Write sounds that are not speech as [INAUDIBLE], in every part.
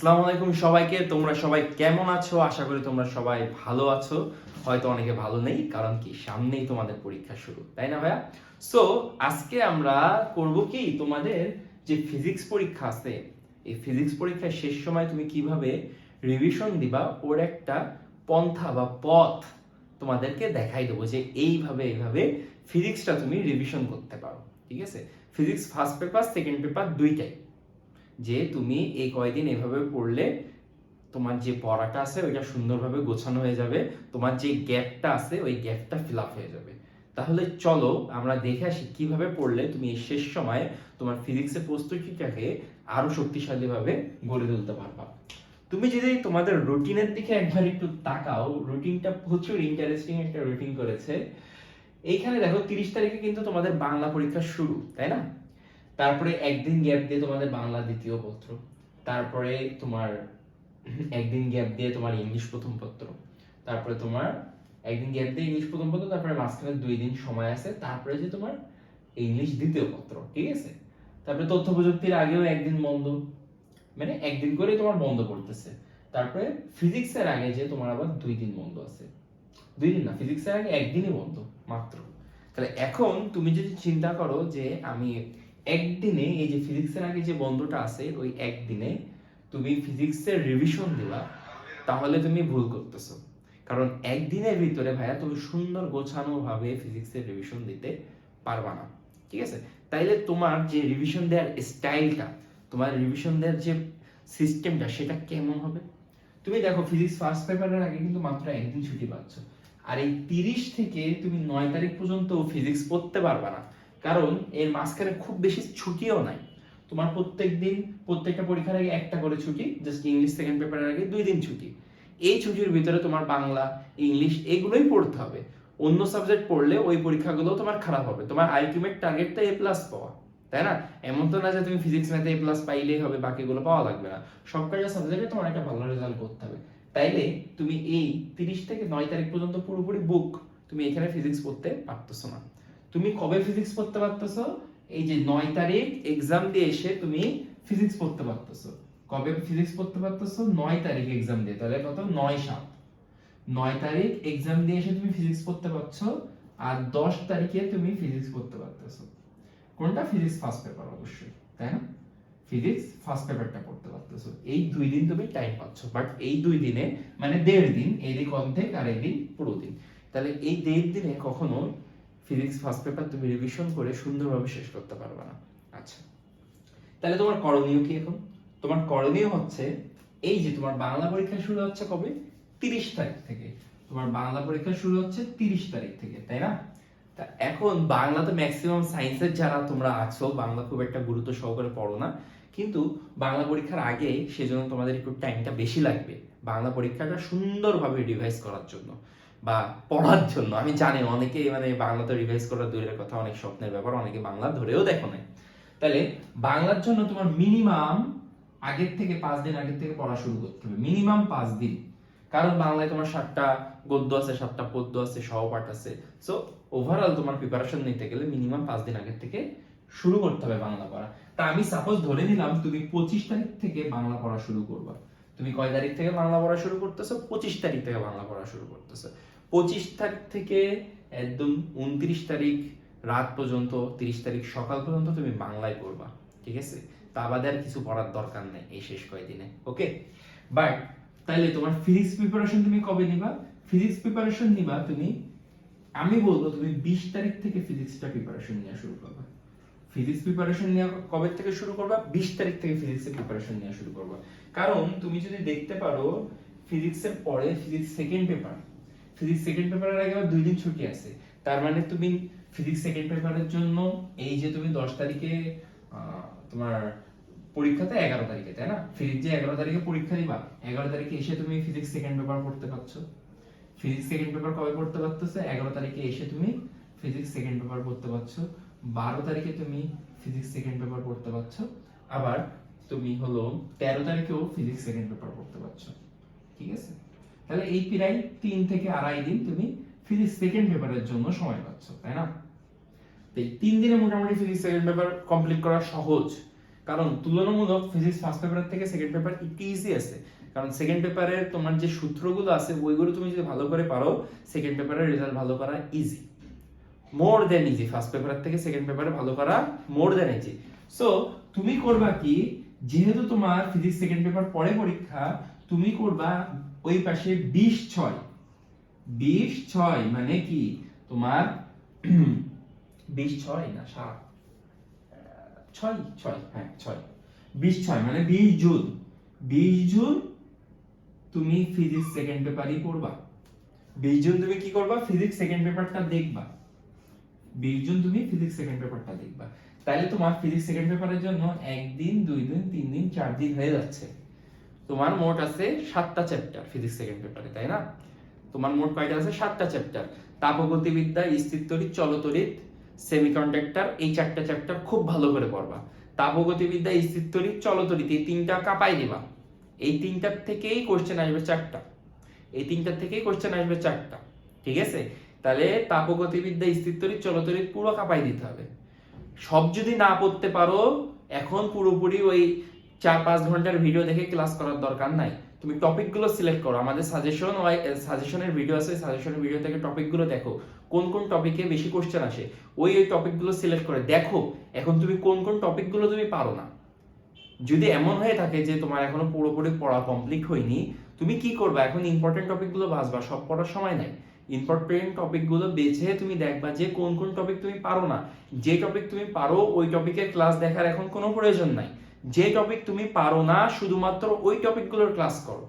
আসসালামু আলাইকুম সবাইকে। তোমরা সবাই কেমন আছো? আশা করি তোমরা সবাই ভালো আছো। হয়তো অনেকে ভালো নেই, কারণ কি সামনেই তোমাদের পরীক্ষা শুরু, তাই না ভাইয়া? সো আজকে আমরা করব কি? তোমাদের যে ফিজিক্স পরীক্ষা আছে, এই ফিজিক্স পরীক্ষার শেষ সময় তুমি কীভাবে রিভিশন দিবা, ওর একটা পন্থা বা পথ তোমাদেরকে দেখাই দেবো যে এইভাবে এইভাবে ফিজিক্সটা তুমি রিভিশন করতে পারো, ঠিক আছে? Physics first paper second paper দুইটাই। যে তুমি এই কয়দিন এভাবে পড়লে তোমার যে পড়াটা আছে ওইটা সুন্দরভাবে গোছানো হয়ে যাবে, তোমার যে গ্যাপটা আছে ওই গ্যাপটা ফিল আপ হয়ে যাবে। তাহলে চলো আমরা দেখে আসি কীভাবে পড়লে তুমি এই শেষ সময়ে তোমার ফিজিক্সের প্রস্তুতিটাকে আরও শক্তিশালীভাবে গড়ে তুলতে পারবা। তুমি যদি তোমাদের রুটিনের দিকে একবার একটু তাকাও রুটিনটা প্রচুর ইন্টারেস্টিং একটা রুটিন করেছে। এইখানে দেখো তিরিশ তারিখে কিন্তু তোমাদের বাংলা পরীক্ষা শুরু, তাই না? তারপরে একদিন গ্যাপ দিয়ে তোমাদের বাংলা দ্বিতীয় পত্র, তারপরে তোমার একদিন গ্যাপ দিয়ে তোমার ইংলিশ প্রথম পত্র, তারপরে তোমার একদিন গ্যাপ দিয়ে ইংলিশ প্রথম পত্র, তারপরে মাঝখানে দুই দিন সময় আছে, তারপরে যে তোমার ইংলিশ দ্বিতীয় পত্র, ঠিক আছে? তারপরে তথ্য প্রযুক্তির আগেও একদিন বন্ধ মানে একদিন করে তোমার বন্ধ করতেছে। তারপরে ফিজিক্সের আগে যে তোমার আবার দুই দিন বন্ধ আছে। দুই দিন না ফিজিক্সের আগে একদিনই বন্ধ, মাত্র। তাহলে এখন তুমি যদি চিন্তা করো যে আমি একদিনে এই যে ফিজিক্সের আগে যে বন্ধটা আছে, ওই একদিনে তুমি ফিজিক্সের রিভিশন দিবা, তাহলে তুমি ভুল করতেছো। কারণ একদিনের ভিতরে ভাইয়া তুমি সুন্দর গোছানো ভাবে ফিজিক্সের রিভিশন দিতে পারবা না। ঠিক আছে? তাইলে তোমার যে রিভিশন দেওয়ার স্টাইলটা তোমার রিভিশন দেওয়ার যে সিস্টেমটা সেটা কেমন হবে? তুমি দেখো ফিজিক্স ফার্স্ট পেপারের আগে কিন্তু মাত্র একদিন ছুটি পাচ্ছ। আর এই তিরিশ থেকে তুমি নয় তারিখ পর্যন্ত ফিজিক্স পড়তে পারবা না। কারণ এর মাঝখানে খুব বেশি ছুটিও নাই। তোমার প্রত্যেক দিন প্রত্যেকটা পরীক্ষার আগে একটা করে ছুটি জাস্ট ইংলিশ সেকেন্ড পেপারের আগে দুই দিন ছুটি। এই ছুটির ভিতরে তোমার বাংলা ইংলিশ এগুলোই পড়তে হবে। অন্য সাবজেক্ট পড়লে ওই পরীক্ষাগুলো তোমার খারাপ হবে। তোমার আলটিমেট টার্গেটটা এ প্লাস পাওয়া, তাই না? এমন তো না যে তুমি ফিজিক্স ম্যাথে এ প্লাস পাইলেই হবে, বাকিগুলো পাওয়া লাগবে না। সব কটা সাবজেক্টে তোমার একটা ভালো রেজাল্ট করতে হবে। তাইলে তুমি এই তিরিশ থেকে নয় তারিখ পর্যন্ত পুরোপুরি বুক তুমি এখানে ফিজিক্স পড়তে পারতেছো না। তুমি কবে ফিজিক্স পড়তে পারতেছো? এই যে নয় তারিখ এক্সাম দিয়ে এসে তুমি ফিজিক্স পড়তে পারতেছো। কবে ফিজিক্স পড়তে পারতেছো? নয় তারিখ এক্সাম দিয়ে, তাহলে কত? নয় সাত। নয় তারিখ এক্সাম দিয়ে এসে তুমি ফিজিক্স পড়তে পারছ, আর দশ তারিখে তুমি ফিজিক্স পড়তে পারতেছো। কোনটা? ফিজিক্স ফার্স্ট পেপার অবশ্যই, তাই না? ফিজিক্স ফার্স্ট পেপারটা পড়তে পারতেছো। এই দুই দিন তুমি টাইম পাচ্ছ বাট এই দুই দিনে মানে দেড় দিন, এই দিন অর্ধেক আর এই দিন পুরো দিন। তাহলে এই দেড় দিনে কখনো ফিজিক্স ফার্স্ট পেপার তুমি রিভিশন করে সুন্দরভাবে শেষ করতে পারবে না। আচ্ছা। তাহলে তোমার করণীয় কি এখন? তোমার করণীয় হচ্ছে এই যে তোমার বাংলা পরীক্ষা শুরু হচ্ছে কবে? তিরিশ তারিখ থেকে। তোমার বাংলা পরীক্ষা শুরু হচ্ছে তিরিশ তারিখ থেকে, তাই না? তা এখন বাংলা তো ম্যাক্সিমাম সায়েন্সের যারা তোমরা আছো, বাংলা খুব একটা গুরুত্ব সহকারে পড়ো না, কিন্তু বাংলা পরীক্ষার আগে সেজন্য তোমাদের একটু টাইমটা বেশি লাগবে। বাংলা পরীক্ষাটা সুন্দরভাবে রিভাইজ করার জন্য। বা পড়ার জন্য। আমি জানি অনেকে মানে বাংলাতে রিভাইজ করার দূরের কথা অনেক স্বপ্নের ব্যাপার, অনেকে বাংলা ধরেও দেখো না তাহলে বাংলার জন্য তোমার মিনিমাম আগের থেকে পাঁচ দিন আগের থেকে পড়া শুরু করতে হবে। মিনিমাম পাঁচ দিন। কারণ বাংলায় তোমার সাতটা গদ্য আছে, সাতটা পদ্য আছে, সহপাঠ আছে। সো ওভারঅল তোমার প্রিপারেশন নিতে গেলে মিনিমাম পাঁচ দিন আগের থেকে শুরু করতে হবে বাংলা পড়া। তা আমি সাপোজ ধরে নিলাম তুমি পঁচিশ তারিখ থেকে বাংলা পড়া শুরু করবা। তুমি কয় তারিখ থেকে বাংলা পড়া শুরু করতেছো? পঁচিশ তারিখ থেকে বাংলা পড়া শুরু করতেছো। পঁচিশ তারিখ থেকে একদম উনত্রিশ তারিখ রাত পর্যন্ত, তিরিশ তারিখ সকাল পর্যন্ত তুমি বাংলায় পড়বা, ঠিক আছে? তা বাদে আর কিছু পড়ার দরকার নেই এই শেষ কয়েকদিনে ওকে? বাট তাইলে তোমার ফিজিক্স প্রিপারেশন তুমি কবে নিবা? ফিজিক্স প্রিপারেশন নিবা তুমি, আমি বলব তুমি বিশ তারিখ থেকে ফিজিক্সটা প্রিপারেশন নেওয়া শুরু করবা। ফিজিক্স প্রিপারেশন নেওয়া কবে থেকে শুরু করবা? বিশ তারিখ থেকে ফিজিক্সের প্রিপারেশন নেওয়া শুরু করবা। কারণ তুমি যদি দেখতে পারো, ফিজিক্সের পরে physics second paper physics second পেপারের আগে দুই দিন ছুটি আছে। তার মানে তুমি ফিজিক্স সেকেন্ড পেপারের জন্য এই যে তুমি দশ তারিখে তোমার পরীক্ষাতে এগারো তারিখে, তাই না? ফিজিক্স যে এগারো তারিখে পরীক্ষা দিবা, এগারো তারিখে এসে তুমি ফিজিক্স সেকেন্ড পেপার পড়তে পারছ। ফিজিক্স সেকেন্ড পেপার কবে পড়তে পারতেছো? এগারো তারিখে এসে তুমি ফিজিক্স সেকেন্ড পেপার পড়তে পারছ। বারো তারিখে তুমি ফিজিক্স সেকেন্ড পেপার পড়তে পারছ। আবার তুমি হলো তেরো তারিখেও ফিজিক্স সেকেন্ড পেপার পড়তে পারছ। ঠিক আছে? তাহলে এই প্রায় তিন থেকে আড়াই দিন তুমি ফিজিক্স সেকেন্ড পেপারের জন্য সময় পাচ্ছ, তাই না? এই তিন দিনে মোটামুটি ফিজিক্স সেকেন্ড পেপার কমপ্লিট করা সহজ। কারণ তুলনামূলক ফিজিক্স ফার্স্ট পেপার থেকে সেকেন্ড পেপার একটু ইজি আছে। কারণ সেকেন্ড পেপারে তোমার যে সূত্রগুলো আছে, ওইগুলো তুমি যদি ভালো করে পারো সেকেন্ড পেপারের রেজাল্ট ভালো করা easy more then easy first paper থেকে সেকেন্ড পেপারে ভালো করা মোর দেন ইজি সো তুমি করবা কি, যেহেতু তোমার ফিজিক্স সেকেন্ড পেপার পরে পরীক্ষা, তুমি করবা ওই পাশে বিশ ছয়। বিশ ছয় মানে কি? তোমার [CLEARS THROAT] বিশ ছয় না, সাত। ছয় ছয় হ্যাঁ ছয়। বিশ ছয় মানে বিশ জুন। বিশ জুন তুমি ফিজিক্স সেকেন্ড পেপারই পড়বা। বিশ জুন তুমি কি করবা? ফিজিক্স সেকেন্ড পেপারটা দেখবা। বিশ জুন তুমি ফিজিক্স সেকেন্ড পেপারটা দেখবা। তাহলে তোমার ফিজিক্স সেকেন্ড পেপারের জন্য একদিন, দুই দিন, তিন দিন, চার দিন হয়ে যাচ্ছে। তোমার মোট আছে সাতটা চ্যাপ্টার ফিজিক্স সেকেন্ড পেপারে তাই না? তোমার মোট কয়টা আছে? সাতটা চ্যাপ্টার তাপগতিবিদ্যা স্থিরতড়িৎ চলতড়িৎ সেমিকন্ডাক্টর এই চারটা চ্যাপ্টার খুব ভালো করে পড়বা। তাপগতিবিদ্যা স্থিরতড়িৎ চলতড়িৎ এই তিনটা কাপাই দিবা। এই তিনটার থেকেই কোশ্চেন আসবে চারটা। এই তিনটার থেকেই কোশ্চেন আসবে চারটা। ঠিক আছে? তাহলে তাপগতিবিদ্যা স্থিরতড়িৎ চলতড়িৎ পুরো কাপাই দিতে হবে। সব যদি না পড়তে পারো, এখন পুরোপুরি ওই চার পাঁচ ঘণ্টার ভিডিও দেখে ক্লাস করার দরকার নাই। তুমি টপিকগুলো সিলেক্ট করো। আমাদের সাজেশন সাজেশনের ভিডিও আছে সাজেশনের ভিডিও থেকে টপিকগুলো দেখো। কোন কোন টপিকে বেশি কোশ্চেন আসে, ওই ওই টপিকগুলো সিলেক্ট করে দেখো, এখন তুমি কোন কোন টপিকগুলো তুমি পারো না। যদি এমন হয়ে থাকে যে তোমার এখনও পুরোপুরি পড়া কমপ্লিট হয়নি, তুমি কি করবা? এখন ইম্পর্টেন্ট টপিকগুলো বাঁচবা সব পড়ার সময় নাই। ইম্পর্টেন্ট টপিকগুলো বেছে তুমি দেখবা যে কোন কোন টপিক তুমি পারো না। যে টপিক তুমি পারো, ওই টপিকের ক্লাস দেখার এখন কোনো প্রয়োজন নাই। যে টপিক তুমি পারো না, শুধুমাত্র ওই টপিকগুলোর ক্লাস করো।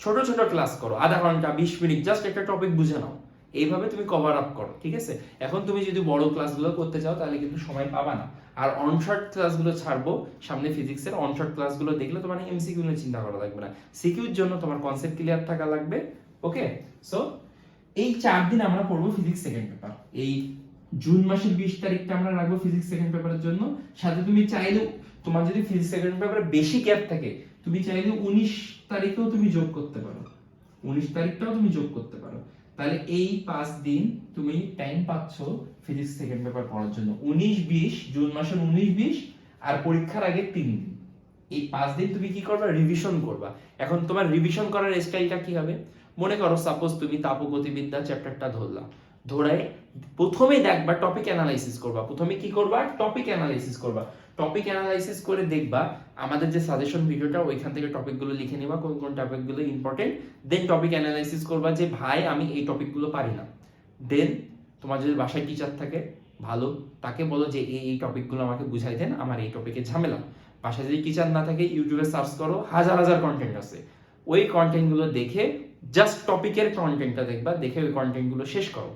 ছোট ছোট ক্লাস করো। আধা ঘণ্টা, বিশ মিনিট জাস্ট একটা টপিক বুঝে নাও। এইভাবে তুমি কভার আপ করো, ঠিক আছে? এখন তুমি যদি বড় ক্লাসগুলো করতে চাও, তাহলে কিন্তু সময় পাবা না। আর অনশর্ট ক্লাসগুলো ছাড়বো, সামনে ফিজিক্সের অনশর্ট ক্লাসগুলো দেখলে তোমার এমসিকিউ নিয়ে চিন্তা করা লাগবে না। সিকিউর জন্য তোমার কনসেপ্ট ক্লিয়ার থাকা লাগবে ওকে সো এই চার দিন আমরা পড়ব ফিজিক্স সেকেন্ড পেপার এই জুন মাসের বিশ তারিখটা আমরা রাখব ফিজিক্স সেকেন্ড পেপারের জন্য। সাথে তুমি চাইলেও তোমার যদি ফিজিক্স সেকেন্ড পেপারে বেশি গ্যাপ থাকে, তুমি চাইলে উনিশ তারিখেও তুমি যোগ করতে পারো। উনিশ তারিখটাও তুমি যোগ করতে পারো। তাহলে এই পাঁচ দিন তুমি টাইম পাচ্ছ ফিজিক্স সেকেন্ড পেপার পড়ার জন্য। উনিশ বিশ, জুন মাসের উনিশ বিশ, আর পরীক্ষার আগে তিন দিন। এই পাঁচ দিন তুমি কি করবা? রিভিশন করবা। এখন তোমার রিভিশন করার স্টাইলটা কি হবে? মনে করো সাপোজ তুমি তাপগতিবিদ্যা চ্যাপ্টারটা ধরলা। ধরে প্রথমে দেখবা টপিক অ্যানালাইসিস করবা। প্রথমে কি করবা? টপিক অ্যানালাইসিস করবা। টপিক অ্যানালাইসিস করে দেখবা, আমাদের যে সাজেশন ভিডিওটা, ওইখান থেকে টপিকগুলো লিখে নিবা, কোন কোন টপিকগুলো ইম্পর্টেন্ট দেন টপিক অ্যানালাইসিস করবা যে, ভাই, আমি এই টপিকগুলো পারি না। দেন তোমার যদি বাসায় টিচার থাকে, ভালো, তাকে বলো যে, এই এই টপিকগুলো আমাকে বুঝাই দেন, আমার এই টপিকে ঝামেলা। বাসায় যদি টিচার না থাকে ইউটিউবে সার্চ করো, হাজার হাজার কন্টেন্ট আছে। ওই কন্টেন্টগুলো দেখে জাস্ট টপিকের কন্টেন্টটা দেখবা, দেখে ওই কন্টেন্টগুলো শেষ করো।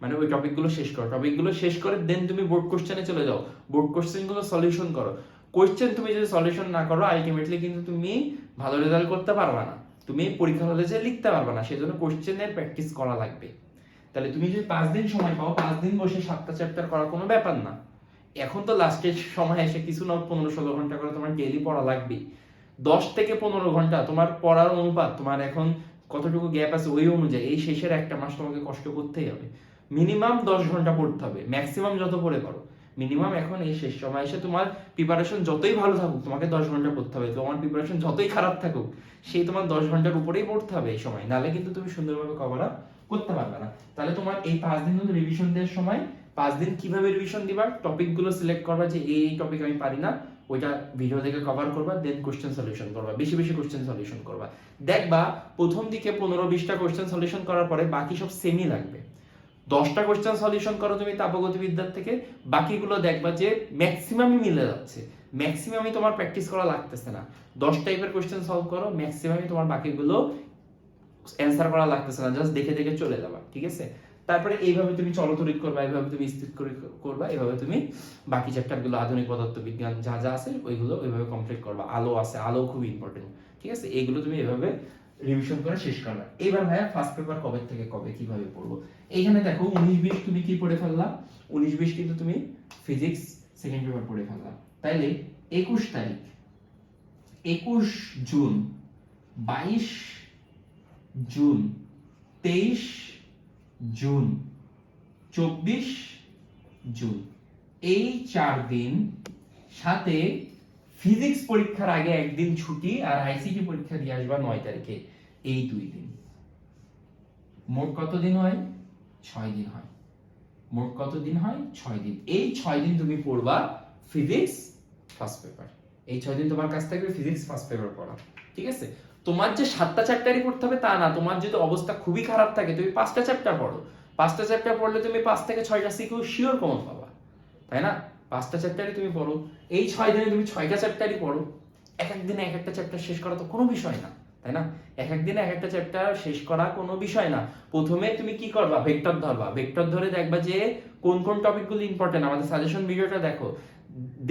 মানে ওই টপিকগুলো শেষ করো। টপিকগুলো শেষ করে দেন তুমি বোর্ড কোশ্চেনে চলে যাও। বোর্ড কোশ্চেনগুলো সলিউশন করো। কোশ্চেন তুমি যদি সলিউশন না করো আলটিমেটলি কিন্তু তুমি ভালো রেজাল্ট করতে পারবা না। তুমি পরীক্ষা হলে যে লিখতে পারবা না, সেজন্য কোশ্চেনের প্র্যাকটিস করা লাগবে। তাহলে তুমি যদি পাঁচ দিন সময় পাও, পাঁচ দিন বসে সাতটা চ্যাপ্টার করা কোনো ব্যাপার না। এখন তো লাস্টের সময় এসে কিছু না পনেরো ষোলো ঘণ্টা করে তোমার ডেলি পড়া লাগবে দশ থেকে পনেরো ঘণ্টা তোমার পড়ার অনুপাত, তোমার এখন কতটুকু গ্যাপ আছে ওই অনুযায়ী, এই শেষের একটা মাস তোমাকে কষ্ট করতেই হবে। মিনিমাম দশ ঘণ্টা পড়তে হবে ম্যাক্সিমাম যত পড়ে পারো মিনিমাম এখন এই শেষ সময় এসে তোমার প্রিপারেশন যতই ভালো থাকুক, তোমাকে দশ ঘণ্টা পড়তে হবে, তোমার প্রিপারেশন যতই খারাপ থাকুক, সেই তোমার দশ ঘণ্টার উপরেই পড়তে হবে এই সময়। নালে কিন্তু তুমি সুন্দরভাবে কভার আপ করতে পারবে না। তাহলে তোমার এই পাঁচ দিন কিন্তু রিভিশন দেওয়ার সময়, পাঁচ দিন কীভাবে রিভিশন দিবা টপিকগুলো সিলেক্ট করবা যে এই টপিক আমি পারি না, ওইটা ভিডিও দেখে কভার করবা দেন কোশ্চেন সলিউশন করবা, বেশি বেশি কোশ্চেন সলিউশন করবা। দেখবা, প্রথম দিকে পনেরো, বিশটা কোশ্চেন সলিউশন করার পরে বাকি সব সেমই লাগবে। দশটা কোশ্চেন সলিউশন করো তুমি তাপগতিবিদ্যার থেকে, বাকিগুলো দেখবা যে ম্যাক্সিমামই মিলে যাচ্ছে। ম্যাক্সিমামই তোমার প্র্যাকটিস করা লাগতেছে না। দশ টাইপের কোশ্চেন সলভ করো ম্যাক্সিমামই তোমার বাকিগুলো অ্যান্সার করা লাগতেছে না। জাস্ট দেখে দেখে চলে যাবা, ঠিক আছে? তারপরে এইভাবে তুমি চলতরিত করবা, এইভাবে তুমি স্থির করে করবা, এইভাবে তুমি বাকি চ্যাপ্টারগুলো আধুনিক পদার্থ বিজ্ঞান যা যা আছে, ওইগুলো ওইভাবে কমপ্লিট করবা। আলো আছে, আলো খুব ইম্পর্টেন্ট ঠিক আছে? এইগুলো তুমি এভাবে রিভিশন করে শেষ করবা এবার ভাইয়া ফার্স্ট পেপার কবে থেকে, কবে, কীভাবে পড়ব? এইখানে দেখো উনিশ বিশ তুমি কি পড়ে ফেললা? উনিশ বিশ কিন্তু তুমি ফিজিক্স সেকেন্ড পেপার পড়ে ফেললা। তাইলে একুশ তারিখ, একুশ জুন, বাইশ জুন, তেইশ জুন, চব্বিশ জুন। এই চার দিন সাথে ফিজিক্স পরীক্ষার আগে একদিন ছুটি আর আইসিটি পরীক্ষা দিয়ে আসবা নয় তারিখে। এই দুই দিন। মোট কত দিন হয়? ছয় দিন হয়। মোট কত দিন হয়? ছয় দিন। এই ছয় দিন তুমি পড়বা ফিজিক্স ফার্স্ট পেপার। এই ছয় দিন তোমার কাছ থাকবে ফিজিক্স ফার্স্ট পেপার পড়া। ঠিক আছে? তোমার যে সাতটা চ্যাপ্টারই পড়তে হবে তা না। তোমার যদি অবস্থা খুবই খারাপ থাকে, তুমি পাঁচটা চ্যাপ্টার পড়ো। পাঁচটা চ্যাপ্টার পড়লে তুমি পাঁচ থেকে ছয়টা সিকিউ শিওর কমন পাবা। তাই না? পাঁচটা চ্যাপ্টারই তুমি পড়ো, এই ছয় দিনে তুমি ছয়টা চ্যাপ্টারই পড়ো। এক এক দিনে এক একটা চ্যাপ্টার শেষ করা তো কোনো বিষয় না, তাই না? এক এক দিনে এক একটা চ্যাপ্টার শেষ করা কোনো বিষয় না। প্রথমে তুমি কি করবা? ভেক্টর ধরবা। ভেক্টর ধরে দেখবা যে কোন কোন টপিকগুলো ইম্পর্টেন্ট আমাদের সাজেশন ভিডিওটা দেখো।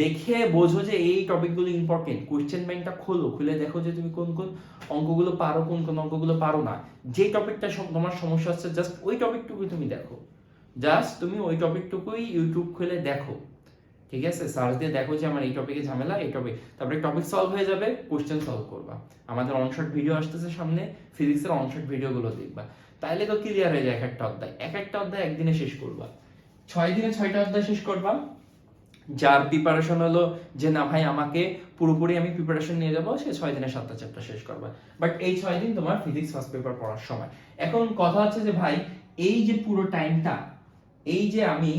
দেখে বোঝো যে এই টপিকগুলো ইম্পর্টেন্ট কোশ্চেন ব্যাংকটা খোলো। খুলে দেখো যে তুমি কোন কোন অঙ্কগুলো পারো, কোন কোন অঙ্কগুলো পারো না। যে টপিকটা তোমার সমস্যা হচ্ছে জাস্ট ওই টপিকটুকুই তুমি দেখো। জাস্ট তুমি ওই টপিকটুকুই ইউটিউব খুলে দেখো। ঠিক আছে? সার্চ দিয়ে দেখো যে আমার এই টপিকে ঝামেলা, এই টপিক তারপরে টপিক সলভ হয়ে যাবে কোশ্চেন সলভ করবা। আমাদের অনশট ভিডিও আসতেছে সামনে ফিজিক্সের অনশট ভিডিওগুলো দেখবা। তাইলে তো ক্লিয়ার হয়ে যায় এক একটা অধ্যায়। এক একটা অধ্যায় একদিনে শেষ করবা। ছয় দিনে ছয়টা অধ্যায় শেষ করবা। যার প্রিপারেশন হলো যে, না ভাই, আমাকে পুরোপুরি আমি প্রিপারেশন নিয়ে যাব সে ছয় দিনে সাতটা চ্যাপ্টার শেষ করবা। বাট এই ছয় দিন তোমার ফিজিক্স ফার্স্ট পেপার পড়ার সময়। এখন কথা হচ্ছে যে, ভাই, এই যে পুরো টাইমটা এই যে আমি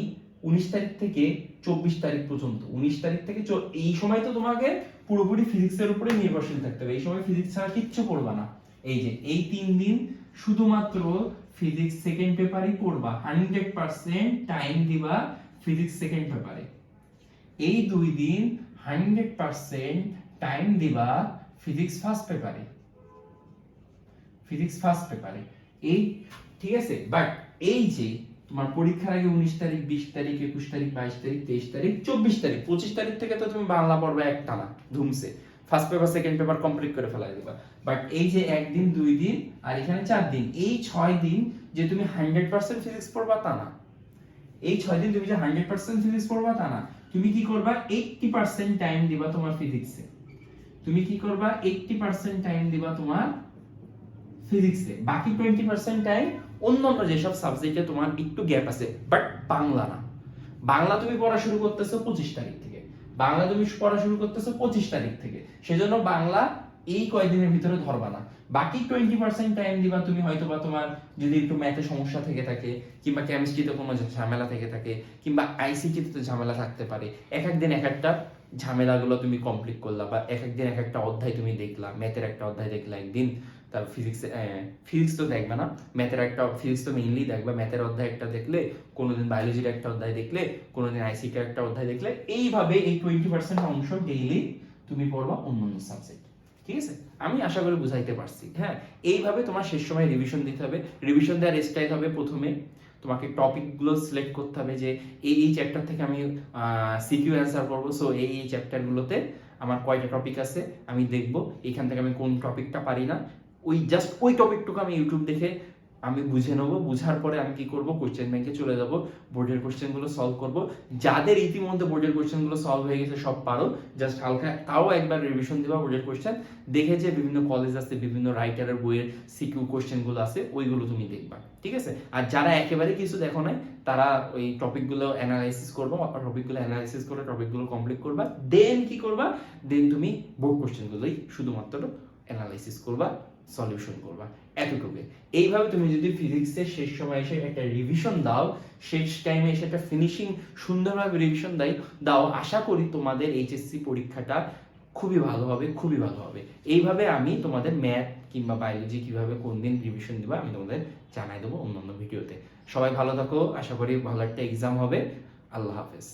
উনিশ তারিখ থেকে চব্বিশ তারিখ পর্যন্ত, উনিশ তারিখ থেকে এই সময় তো তোমাকে পুরোপুরি ফিজিক্সের উপরে নির্ভরশীল থাকতে হবে। এই সময় ফিজিক্স ছাড়া কিচ্ছু পড়বা না। এই যে, এই তিন দিন শুধুমাত্র ফিজিক্স সেকেন্ড পেপারই পড়বা। হান্ড্রেড পার্সেন্ট টাইম দিবা ফিজিক্স সেকেন্ড পেপারে এই দুই দিন হান্ড্রেড পার্সেন্ট টাইম দিবা ফিজিক্স ফার্স্ট পেপারে ফিজিক্স ফার্স্ট পেপারে এই, ঠিক আছে? বাট এই যে তোমার পরীক্ষার আগে উনিশ তারিখ, বিশ তারিখ, একুশ তারিখ, বাইশ তারিখ, তেইশ তারিখ, চব্বিশ তারিখ, পঁচিশ তারিখ থেকে তো তুমি বাংলা পড়বে একটা না ধুমসে। First paper second paper complete করে ফেলাই দিবা। বাট এই যে একদিন, দুই দিন, আর এখানে চার দিন, এই ছয় দিন যে তুমি হান্ড্রেড পার্সেন্ট ফিজিক্স পড়বা তা না। এই ছয় দিন তুমি যে হান্ড্রেড পার্সেন্ট ফিজিক্স পড়বা তা না, তুমি কি করবা? এইটটি পার্সেন্ট টাইম দিবা তোমার ফিজিক্সে তুমি কি করবা? এইটটি পার্সেন্ট টাইম দিবা তোমার ফিজিক্সে বাকি টোয়েন্টি পার্সেন্ট টাইম অন্যান্য যেসব সাবজেক্টে তোমার একটু গ্যাপ আছে বাট বাংলা না। বাংলা তুমি পড়া শুরু করতেছো পঁচিশ তারিখ থেকে। বাংলা তুমি পড়া শুরু করতেছো পঁচিশ তারিখ থেকে। সেজন্য বাংলা এই কয়দিনের ভিতরে ধরবা না। বাকি টোয়েন্টি পার্সেন্ট টাইম দিবা তুমি হয়তো বা তোমার যদি একটু ম্যাথে সমস্যা থেকে থাকে, কিংবা কেমিস্ট্রিতে কোনো ঝামেলা থেকে থাকে, কিংবা আইসিটিতে তো ঝামেলা থাকতে পারে। এক একদিন এক একটা ঝামেলাগুলো তুমি কমপ্লিট করলা বা এক একদিন এক একটা অধ্যায় তুমি দেখলা ম্যাথের একটা অধ্যায় দেখলা একদিন। তার ফিজিক্স ফিজিক্স তো দেখবে না। ম্যাথের একটা ফিজিক্স তো মেইনলি দেখবে। ম্যাথের অধ্যায় একটা দেখলে, কোনোদিন বায়োলজির একটা অধ্যায় দেখলে, কোনোদিন আইসিটির একটা অধ্যায় দেখলে, এইভাবে এই টোয়েন্টি পার্সেন্ট অংশ ডেইলি তুমি পড়বা অন্যান্য সাবজেক্ট ঠিক আছে? আমি আশা করি বুঝাইতে পারছি। হ্যাঁ? এইভাবে তোমার শেষ সময় রিভিশন দিতে হবে। রিভিশন দেওয়ার স্টাইল হবে প্রথমে তোমাকে টপিকগুলো সিলেক্ট করতে হবে যে, এই এই চ্যাপ্টার থেকে আমি সিকিউ অ্যান্সার করব। সো এই এই চ্যাপ্টারগুলোতে আমার কয়টা টপিক আছে, আমি দেখব। এখান থেকে আমি কোন টপিকটা পারি না। ওই জাস্ট ওই টপিকটুকু আমি ইউটিউব দেখে আমি বুঝে নেব, বুঝার পরে আমি কি করব কোশ্চেন ব্যাংকে চলে যাব বোর্ডের কোশ্চেনগুলো সলভ করব। যাদের ইতিমধ্যে বোর্ডের কোশ্চেনগুলো সলভ হয়ে গেছে, সব পারো। জাস্ট হালকা তাও একবার রিভিশন দেওয়া বোর্ডের কোশ্চেন দেখে যে বিভিন্ন কলেজ আছে, বিভিন্ন রাইটারের বইয়ের সিকিউ কোশ্চেনগুলো আছে, ওইগুলো তুমি দেখবা। ঠিক আছে? আর যারা একেবারে কিছু দেখো নাই, তারা ওই টপিকগুলো অ্যানালাইসিস করব টপিকগুলো অ্যানালাইসিস করে টপিকগুলো কমপ্লিট করবা। দেন কি করবা? দেন তুমি বোর্ড কোশ্চেনগুলোই শুধুমাত্র অ্যানালাইসিস করবা। সলিউশন করবা এতটুকু এইভাবে তুমি যদি ফিজিক্সের শেষ সময় এসে একটা রিভিশন দাও, শেষ টাইমে এসে একটা ফিনিশিং সুন্দরভাবে রিভিশন দাই দাও, আশা করি তোমাদের এইচএসসি পরীক্ষাটা খুবই ভালো হবে, খুবই ভালো হবে। এইভাবে আমি তোমাদের ম্যাথ কিংবা বায়োলজি কীভাবে কোন দিন রিভিশন দিবা, আমি তোমাদের জানাই দেবো অন্যান্য ভিডিওতে। সবাই ভালো থাকো, আশা করি ভালো একটা এক্সাম হবে। আল্লাহ হাফেজ।